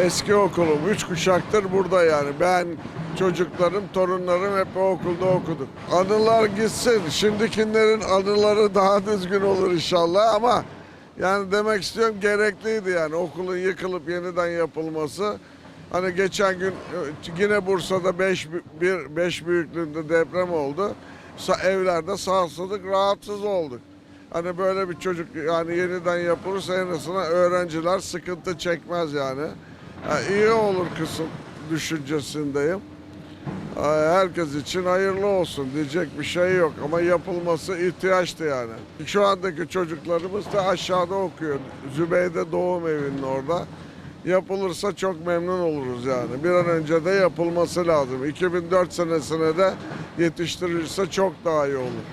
eski okulum. Üç kuşaktır burada yani. Ben, çocuklarım, torunlarım hep o okulda okuduk. Anılar gitsin. Şimdikilerin anıları daha düzgün olur inşallah ama yani demek istiyorum gerekliydi yani okulun yıkılıp yeniden yapılması. Hani geçen gün e, yine Bursa'da 5 bir 5 büyüklüğünde deprem oldu. Evlerde sarsıldık, rahatsız olduk. Hani böyle bir çocuk yani yeniden yapılırsa en azından öğrenciler sıkıntı çekmez yani. Ha, iyi olur kısım düşüncesindeyim. Herkes için hayırlı olsun diyecek bir şey yok ama yapılması ihtiyaçtı yani. Şu andaki çocuklarımız da aşağıda okuyor. Zübeyde Doğum Evi'nin orada. Yapılırsa çok memnun oluruz yani. Bir an önce de yapılması lazım. 2004 senesine de yetiştirilirse çok daha iyi olur.